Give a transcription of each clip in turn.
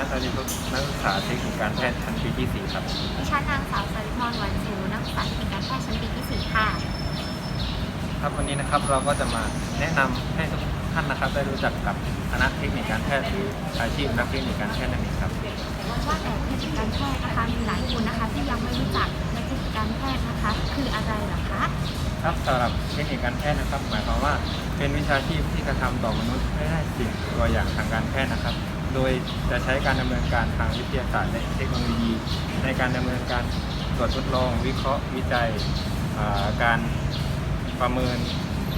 นัทอาริพุทธนักศึกษาเทคนิคการแพทย์ชั้นปีที่ 4 ครับ ดิฉันนางสาวสริพรวันสูนักศึกษาเทคนิคการแพทย์ชั้นปีที่ 4 ค่ะ ครับวันนี้นะครับเราก็จะมาแนะนำให้ทุกท่านนะครับ ได้รู้จักกับคณะเทคนิคการแพทย์หรืออาชีพนักเทคนิคการแพทย์นั่นเองครับ ว่าแต่เทคนิคการแพทย์นะคะมีหลายคนนะคะที่ยังไม่รู้จักในเทคนิคการแพทย์นะคะ คืออะไรเหรอคะ ครับสำหรับเทคนิคการแพทย์นะครับ หมายความว่าเป็นวิชาชีพที่กระทำต่อมนุษย์ให้ได้สิ่งตัวอย่างทางการแพทย์นะครับ โดยจะใช้การดำเนินการทางวิทยาศาสตร์และเทคโนโลยี ในการดำเนินการตรวจทดลอง วิเคราะห์วิจัยการประเมิน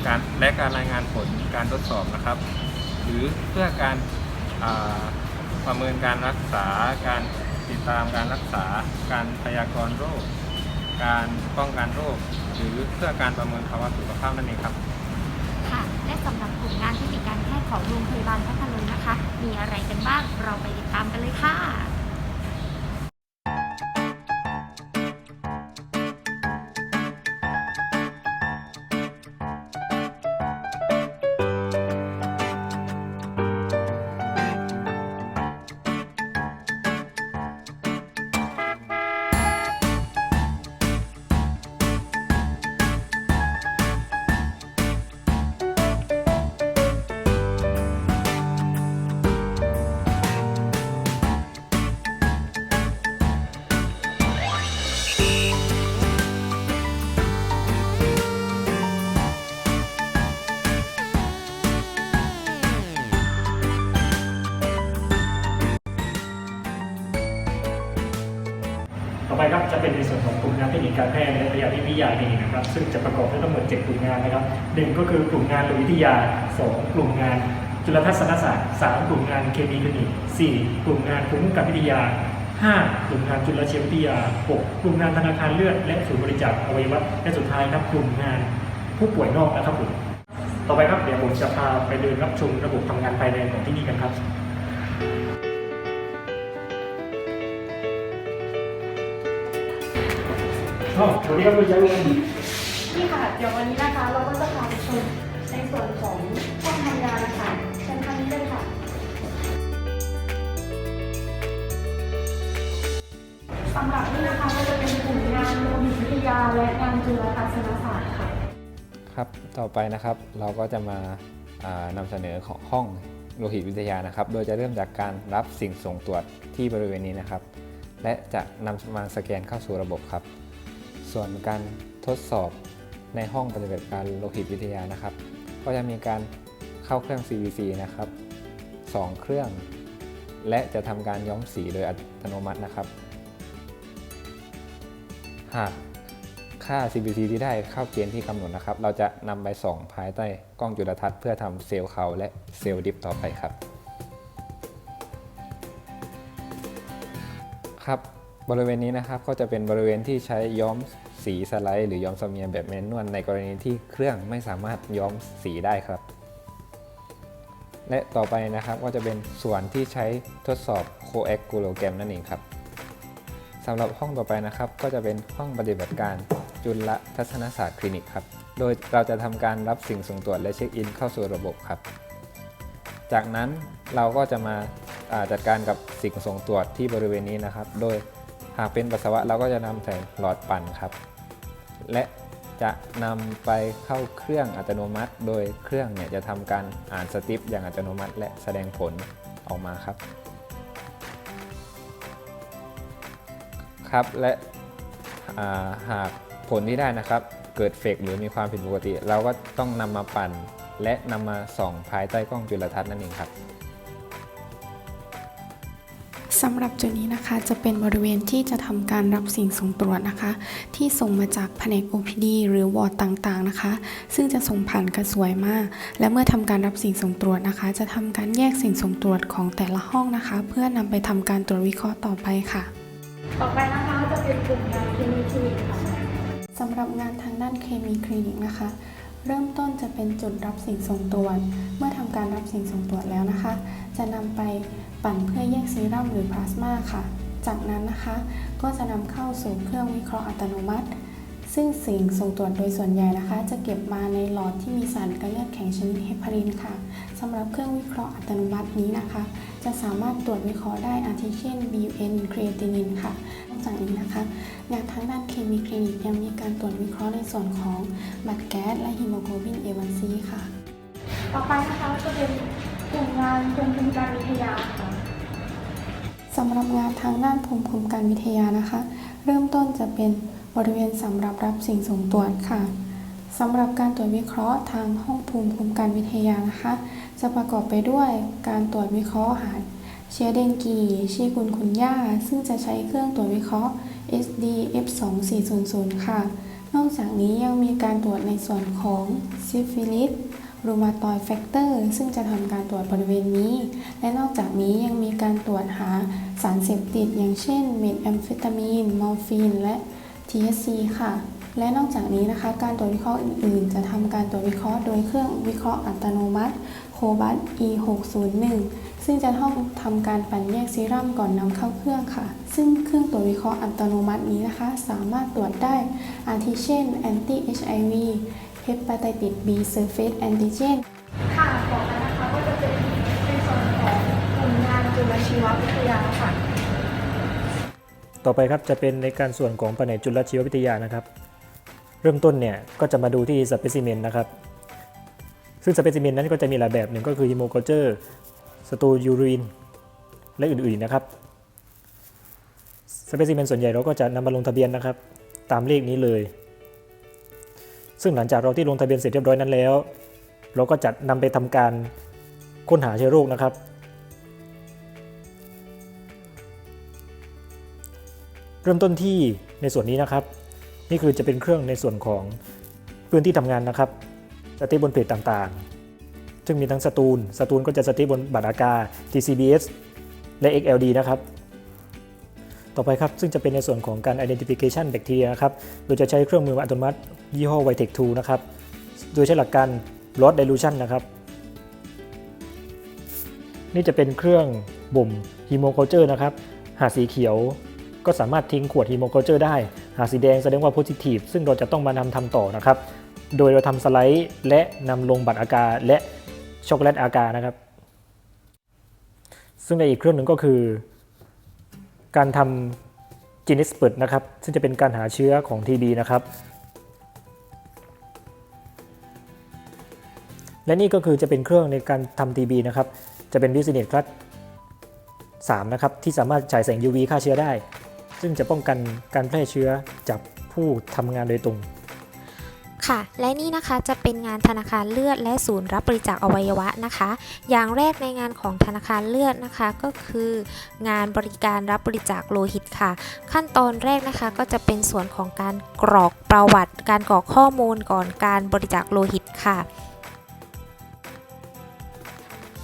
การและการรายงานผลการทดสอบนะครับ หรือเพื่อการประเมินการรักษา การติดตามการรักษา การพยากรณ์โรค การป้องกันโรค หรือเพื่อการประเมินภาวะสุขภาพนั่นเองครับ มีอะไรกันบ้าง เราไปติดตามกันเลยค่ะ เป็นในส่วนของกลุ่มงานเทคนิคการแพทย์และพยาธิวิทยาเองนะครับ ซึ่งจะประกอบด้วยทั้งหมด 7 กลุ่มงานนะครับหนึ่งก็คือกลุ่มงานโลวิทยา 2 กลุ่มงานจุลทรรศนศาสตร์ 3 กลุ่มงานเคมีคลินิก4กลุ่มงานภูมิคุ้มกันวิทยา 5 กลุ่มงานจุลชีววิทยา 6 กลุ่มงานธนาคารเลือดและศูนย์บริจาคอวัยวะและสุดท้ายครับกลุ่มงานผู้ป่วยนอกนะครับผมต่อไปครับเดี๋ยวผมจะพาไปเดินรับชมระบบทำงานภายในของที่นี่กันครับ อ๋อวัสดีครับคุณยายวันนี่ค่ะ เดี๋ยววันนี้นะคะ เราก็จะพาไปชมในส่วนของห้องทำงานนะคะเชิญทางนี้เลยค่ะ สำหรับนี่นะคะก็จะเป็นกลุ่มงานโลหิตวิทยาและงานจุลทรรศนศาสตร์ค่ะ ครับ ต่อไปนะครับเราก็จะมาอ่านำเสนอของห้องโลหิตวิทยานะครับ โดยจะเริ่มจากการรับสิ่งส่งตรวจที่บริเวณนี้นะครับ และจะนำมาสแกนเข้าสู่ระบบครับ ส่วนการทดสอบในห้องปฏิบัติการโลหิตวิทยานะครับ ก็จะมีการเข้าเครื่อง CVC นะครับ 2 เครื่อง และจะทำการย้อมสีโดยอัตโนมัตินะครับ หากค่า CBC ที่ได้เข้าเกณฑ์ที่กำหนดนะครับ เราจะนำไปส่องภายใต้กล้องจุลทรรศน์เพื่อทำเซลล์เขาและเซลล์ดิฟต่อไปครับ ครับ บริเวณนี้นะครับก็จะเป็นบริเวณที่ใช้ย้อมสีสไลด์หรือย้อมสเมียแบบแมนนวลในกรณีที่เครื่องไม่สามารถย้อมสีได้ครับ และต่อไปนะครับก็จะเป็นส่วนที่ใช้ทดสอบโคแอคกูโลแกรมนั่นเองครับสำหรับห้องต่อไปนะครับ ก็จะเป็นห้องปฏิบัติการจุลทัศนศาสตร์คลินิกครับ โดยเราจะทำการรับสิ่งส่งตรวจและเช็คอินเข้าสู่ระบบครับ จากนั้นเราก็จะมาาจัดการกับสิ่งส่งตรวจที่บริเวณนี้นะครับ โดย หากเป็นปัสสาวะเราก็จะนำใส่หลอดปั่นครับ และจะนำไปเข้าเครื่องอัตโนมัติ โดยเครื่องเนี่ยจะทำการอ่านสติปอย่างอัตโนมัติ และแสดงผลออกมาครับ ครับและาหากผลที่ได้นะครับ เกิดเฟกหรือมีความผิดปกติ เราก็ต้องนำมาปั่น และนำมาส่องภายใต้กล้องจุลทรรศน์นั่นเองครับ สำหรับจุดนี้นะคะจะเป็นบริเวณที่จะทำการรับสิ่งส่งตรวจนะคะ ที่ส่งมาจากแผนก OPD หรือวอร์ดต่างๆนะคะ ซึ่งจะส่งผ่านกระสวยมาก และเมื่อทำการรับสิ่งส่งตรวจนะคะ จะทำการแยกสิ่งส่งตรวจของแต่ละห้องนะคะ เพื่อนำไปทำการตรวจวิเคราะห์ต่อไปค่ะ ต่อไปนะคะจะเป็นกลุ่มงานเคมีคลินิกค่ะสำหรับงานทางด้านเคมีคลินิกนะคะเริ่มต้นจะเป็นจุดรับสิ่งส่งตรวจ เมื่อทำการรับสิ่งส่งตรวจแล้วนะคะ จะนำไป ปั่นเพื่อแยกซีรั่มหรือพลาสมาค่ะ จากนั้นนะคะก็จะนำเข้าสู่เครื่องวิเคราะห์อัตโนมัติ ซึ่งสิ่งส่งตรวจโดยส่วนใหญ่นะคะ จะเก็บมาในหลอดที่มีสารกันเลือดแข็งชนิดเฮปารินค่ะสำหรับเครื่องวิเคราะห์อัตโนมัตินี้นะคะ จะสามารถตรวจวิเคราะห์ได้อาทิเช่น BUN ครีเอตินินค่ะนอกจากนี้นะคะงานทางด้านเคมีคลินิกยังมีการตรวจวิเคราะห์ในส่วนของบัตรแก๊สและฮีโมโกลบิน A1C ค่ะ ต่อไปนะคะจะเป็น กลุ่มงานภูมิคุ้มกันวิทยาค่ะสำหรับงานทางด้านภูมิคุ้มกันวิทยานะคะ เริ่มต้นจะเป็นบริเวณสำหรับรับสิ่งส่งตรวจค่ะสำหรับการตรวจวิเคราะห์ทางห้องภูมิคุ้มกันวิทยานะคะ จะประกอบไปด้วยการตรวจวิเคราะห์หาเชื้อเดงกีชีกุนคุนย่า ซึ่งจะใช้เครื่องตรวจวิเคราะห์ SD F2400 ค่ะ นอกจากนี้ยังมีการตรวจในส่วนของซิฟิลิส รูมาตอยแฟกเตอร์ ซึ่งจะทำการตรวจบริเวณนี้ และนอกจากนี้ยังมีการตรวจหาสารเสพติด อย่างเช่นเมทแอมเฟตามีน มอร์ฟีน และ THC ค่ะ และนอกจากนี้นะคะ การตรวจวิเคราะห์อื่น ๆ จะทำการตรวจวิเคราะห์โดยเครื่องวิเคราะห์อัตโนมัติโคบัส E601 ซึ่งจะต้องทำการปั่นแยกซีรัมก่อนนำเข้าเครื่องค่ะ ซึ่งเครื่องตรวจวิเคราะห์อัตโนมัตินี้นะคะ สามารถตรวจได้อาทิเช่น anti HIV hepatitis B surface antigen ค่ะต่อไปนะคะก็จะเป็นในส่วนของกลุ่มงานจุลชีววิทยาค่ะ ต่อไปครับจะเป็นในการส่วนของแผนกจุลชีววิทยานะครับ เริ่มต้นเนี่ยก็จะมาดูที่สเปซิเมนนะครับ ซึ่งสเปซิเมนนั้นก็จะมีหลายแบบหนึ่งก็คือฮิโมโกเจอร์สตูยูรินและอื่นๆนะครับสเปซิเมนส่วนใหญ่เราก็จะนำมาลงทะเบียนนะครับ ตามเลขนี้เลย ซึ่งหลังจากเราที่ลงทะเบียนเสร็จเรียบร้อยนั้นแล้ว เราก็จะนำไปทำการค้นหาเชื้อโรคนะครับ เริ่มต้นที่ในส่วนนี้นะครับ นี่คือจะเป็นเครื่องในส่วนของพื้นที่ทำงานนะครับสติบนเพจต่างๆ ซึ่งมีทั้งสตูลสตูลก็จะสติบนบัตรอากา TCBS และ XLD นะครับ ต่อไปครับ ซึ่งจะเป็นในส่วนของการ identification bacteria นะครับ โดยจะใช้เครื่องมืออัตโนมัติ ยี่ห้อ Vitec 2นะครับ โดยใช้หลักการ loss dilution นะครับ นี่จะเป็นเครื่องบ่มฮีโมโคเจอร์นะครับ หากสีเขียวก็สามารถทิ้งขวดฮีโมโคเจอร์ได้ หากสีแดงแสดงว่าโพซิทีฟซึ่งเราจะต้องมานำทำต่อนะครับ โดยเราทำสไลด์และนำลงบัตรอากาและช็อกโกแลตอากานะครับ ซึ่งในอีกเครื่องหนึ่งก็คือ การทำจีนิสเปิดนะครับ ซึ่งจะเป็นการหาเชื้อของ TB นะครับ และนี่ก็คือจะเป็นเครื่องในการทำ TB นะครับ จะเป็น Business Class 3นะครับ ที่สามารถฉายแสง UV ฆ่าเชื้อได้ ซึ่งจะป้องกันการแพร่เชื้อจากผู้ทำงานโดยตรง ค่ะ และนี่นะคะจะเป็นงานธนาคารเลือดและศูนย์รับบริจาคอวัยวะนะคะ อย่างแรกในงานของธนาคารเลือดนะคะก็คือ งานบริการรับบริจาคโลหิตค่ะ ขั้นตอนแรกนะคะก็จะเป็นส่วนของการกรอกประวัติ การกรอกข้อมูลก่อนการบริจาคโลหิตค่ะ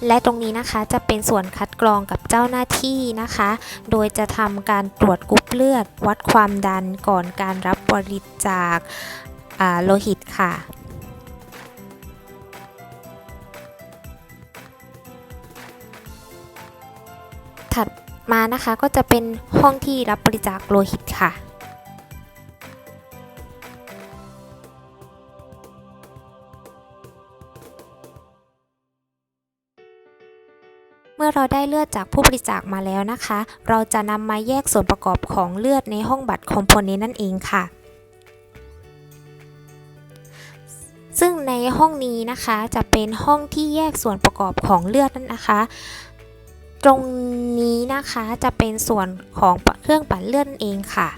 และตรงนี้นะคะจะเป็นส่วนคัดกรองกับเจ้าหน้าที่นะคะ โดยจะทำการตรวจกรุ๊ปเลือด วัดความดันก่อนการรับบริจาค โลหิตค่ะ ถัดมานะคะก็จะเป็นห้องที่รับบริจาคโลหิตค่ะเมื่อเราได้เลือดจากผู้บริจาคมาแล้วนะคะ เราจะนำมาแยกส่วนประกอบของเลือดในห้องบัตรคอมโพเนนต์นั่นเองค่ะ ห้องนี้นะคะจะเป็นห้องที่แยกส่วนประกอบของเลือดนั่นนะคะ ตรงนี้นะคะจะเป็นส่วนของเครื่องปั่นเลือดเองค่ะ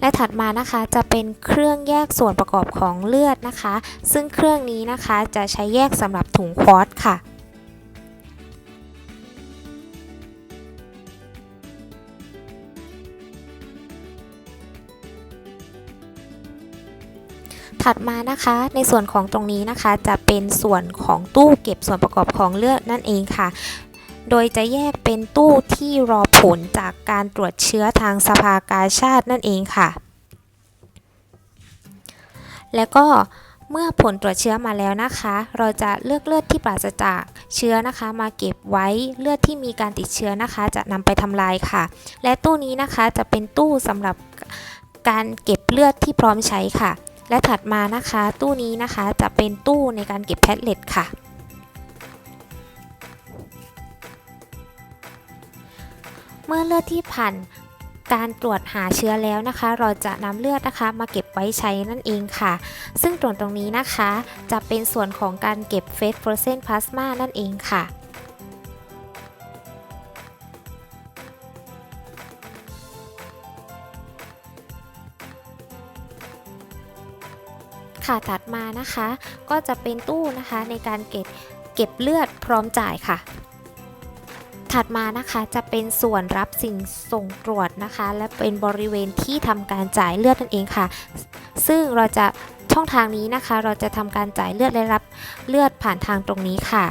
และถัดมานะคะจะเป็นเครื่องแยกส่วนประกอบของเลือดนะคะ ซึ่งเครื่องนี้นะคะจะใช้แยกสำหรับถุงควอตค่ะ ถัดมานะคะในส่วนของตรงนี้นะคะ จะเป็นส่วนของตู้เก็บส่วนประกอบของเลือดนั่นเองค่ะ โดยจะแยกเป็นตู้ที่รอผลจากการตรวจเชื้อทางสภากาชาตินั่นเองค่ะ แล้วก็เมื่อผลตรวจเชื้อมาแล้วนะคะ เราจะเลือกเลือดที่ปราศจากเชื้อนะคะ มาเก็บไว้เลือดที่มีการติดเชื้อนะคะ จะนำไปทำลายค่ะ และตู้นี้นะคะจะเป็นตู้สำหรับการเก็บเลือดที่พร้อมใช้ค่ะ และถัดมานะคะตู้นี้นะคะจะเป็นตู้ในการเก็บแพทเล็ตค่ะเมื่อเลือดที่ผ่านการตรวจหาเชื้อแล้วนะคะ เราจะนำเลือดนะคะ มาเก็บไว้ใช้นั่นเองค่ะ ซึ่งตรงตรงนี้นะคะ จะเป็นส่วนของการเก็บเฟสโฟรเซนพลาสมานั่นเองค่ะ ค่ะถัดมานะคะ ก็จะเป็นตู้นะคะในการเก็บเก็บเลือดพร้อมจ่ายค่ะ ถัดมานะคะจะเป็นส่วนรับสิ่งส่งตรวจนะคะ และเป็นบริเวณที่ทำการจ่ายเลือดนั่นเองค่ะ ซึ่งเราจะช่องทางนี้นะคะ เราจะทำการจ่ายเลือดและรับเลือดผ่านทางตรงนี้ค่ะ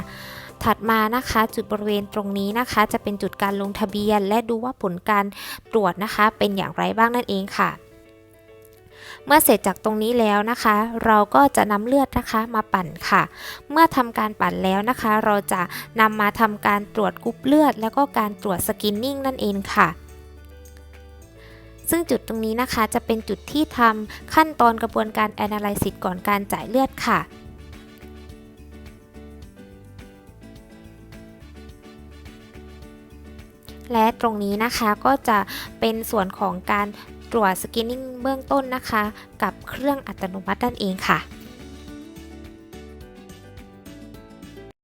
ถัดมานะคะจุดบริเวณตรงนี้นะคะ จะเป็นจุดการลงทะเบียน และดูว่าผลการตรวจนะคะ เป็นอย่างไรบ้างนั่นเองค่ะ เมื่อเสร็จจากตรงนี้แล้วนะคะ เราก็จะนำเลือดนะคะมาปั่นค่ะ เมื่อทำการปั่นแล้วนะคะ เราจะนำมาทำการตรวจกรุ๊ปเลือด แล้วก็การตรวจสกินนิ่งนั่นเองค่ะซึ่งจุดตรงนี้นะคะจะเป็นจุดที่ทำขั้นตอนกระบวนการ Analysis ก่อนการจ่ายเลือดค่ะ และตรงนี้นะคะก็จะเป็นส่วนของการ ตรวจสกินนิ่งเบื้องต้นนะคะ กับเครื่องอัตโนมัตินั่นเองค่ะ